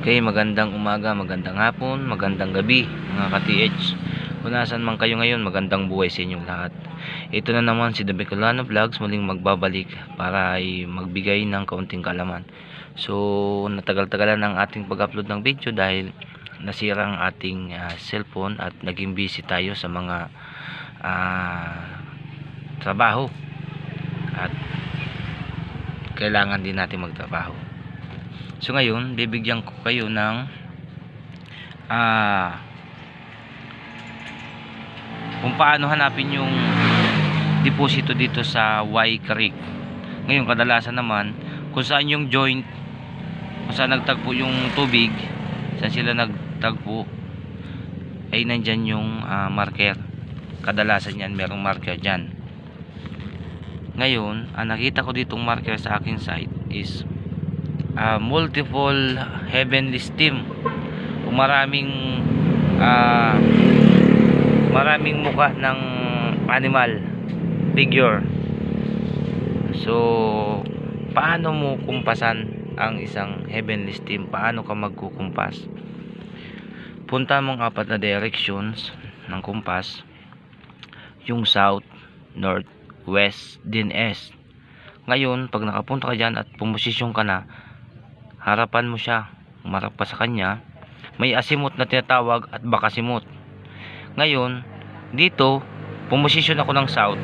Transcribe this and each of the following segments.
Okay, magandang umaga, magandang hapon, magandang gabi mga ka-TH. Kung nasan man kayo ngayon, magandang buhay sa inyong lahat. Ito na naman si The Bicolano Vlogs muling magbabalik para ay magbigay ng kaunting kalaman. So, natagal-tagalan ang ating pag-upload ng video dahil nasira ang ating ah, cellphone at naging busy tayo sa mga ah, trabaho. At kailangan din natin magtrabaho. So ngayon, bibigyan ko kayo ng ah kung paano hanapin yung deposito dito sa Y Creek. Ngayon, kadalasan naman, kung saan yung joint, kung saan nagtagpo yung tubig, saan sila nagtagpo, ay nandyan yung ah, marker. Kadalasan yan, merong marker dyan. Ngayon, ang nakita ko ditong marker sa aking site is ah, multiple heavenly steam. O maraming ah, maraming muka ng animal figure. So paano mo kumpasan ang isang heavenly steam? Paano ka magkukumpas? Punta mong apat na directions ng kumpas. Yung south north west din east. Ngayon pag nakapunta ka dyan at pumosisyon ka na harapan mo siya umarap pa sa kanya. May asimot na tinatawag at bakasimot ngayon dito pumosisyon ako ng south.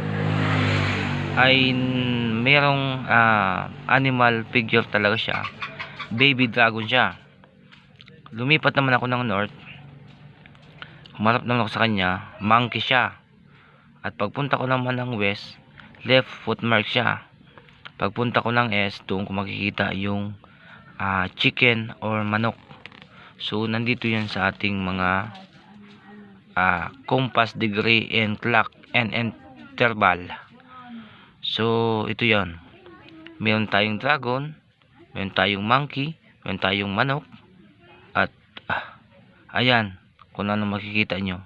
Ay merong ah, animal figure talaga siya. Baby dragon siya. Lumipat naman ako ng north. Umarap naman ako sa kanya. Monkey siya. At pagpunta ko naman ng west left footmark siya. Pagpunta ko ng east doon ko makikita yung ah, chicken or manok. So nandito 'yan sa ating mga ah, compass degree and clock and interval. So ito 'yon. Meron tayong dragon, meron tayong monkey, meron tayong manok at ah, ayan kung ano makikita nyo.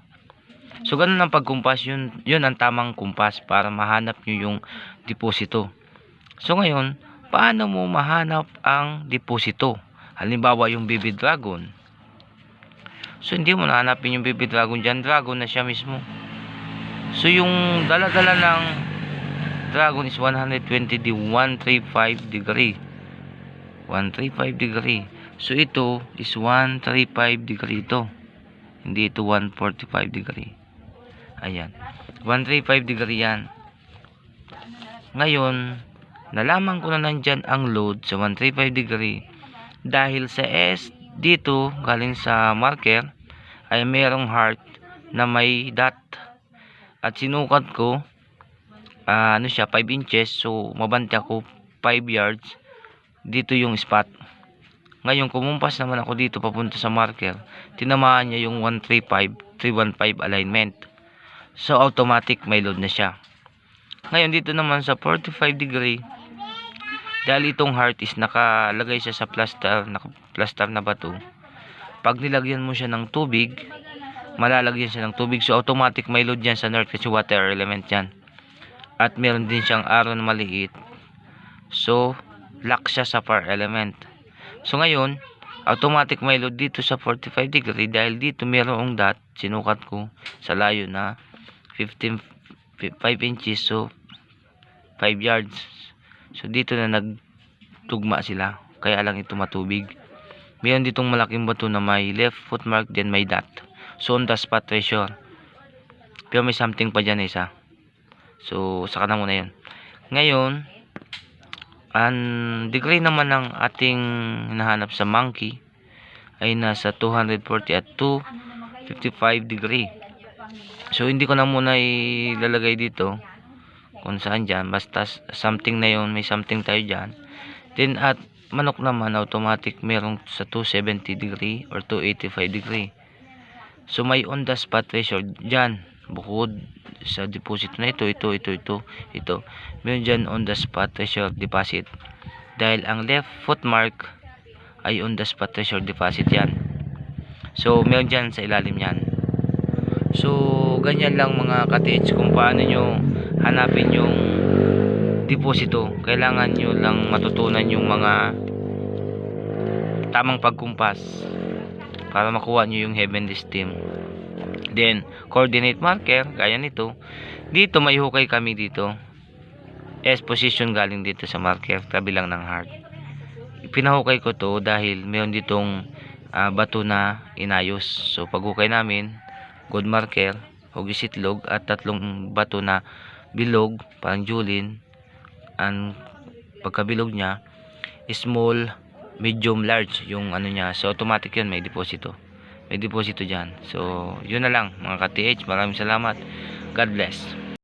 So ganun ang pagkumpas yun, yun ang tamang kumpas para mahanap nyo yung deposito. So ngayon, paano mo mahanap ang deposito? Halimbawa yung baby dragon. So hindi mo nahanapin yung baby dragon dyan. Dragon na siya mismo. So yung dala-dala ng dragon is 120 di 135 degree. 135 degree. So ito is 135 degree ito. Hindi ito 145 degree. Ayan. 135 degree yan. Ngayon, nalaman ko na nandyan ang load sa 135 degree. Dahil sa S dito galing sa marker ay merong heart na may dot. At sinukat ko ah, ano siya 5 inches. So mabante ako 5 yards dito yung spot. Ngayon kumumpas naman ako dito papunta sa marker. Tinamaan niya yung 135 315 alignment. So automatic may load na siya. Ngayon dito naman sa 45 degree dahil itong heart is nakalagay siya sa plaster, naka plaster na bato. Pag nilagyan mo siya ng tubig, malalagyan siya ng tubig. So automatic may load yan sa north kasi water element yan. At meron din siyang arrow na maliit. So lock siya sa fire element. So ngayon, automatic may load dito sa 45 degree dahil dito merong dot, sinukat ko sa layo na 15 5 inches so 5 yards So dito na nagtugma sila. Kaya lang ito matubig. Mayroon ditong malaking bato na may left footmark then may dot. So on the spot treasure. Pero may something pa dyan isa. So saka na muna yun. Ngayon, ang degree naman ng ating hinahanap sa monkey ay nasa 240 at 255 degree. So hindi ko na muna ilalagay dito kung saan dyan basta something na yon may something tayo dyan. Then at manok naman automatic merong sa 270 degree or 285 degree. So may on the spot ratio dyan. Bukod sa deposit na ito ito ito ito ito. Meron dyan on the spot ratio deposit. Dahil ang left footmark ay on the spot ratio deposit yan. So meron dyan sa ilalim yan. So ganyan lang mga ka-TH kung paano nyo hanapin yung deposito kailangan nyo lang matutunan yung mga tamang pagkumpas para makuha nyo yung heavenly steam. Then, coordinate marker, gaya nito. Dito, may hukay kami dito. S position galing dito sa marker, tabi lang ng heart. Pinahukay ko to dahil mayroon ditong ah, bato na inayos. So, paghukay namin, good marker, hugis itlog, at tatlong bato na bilog, parang julin. Ang pagkabilog niya, small, medium, large yung ano niya. So, automatic yun, may deposito. May deposito dyan. So, yun na lang mga ka-TH. Maraming salamat. God bless.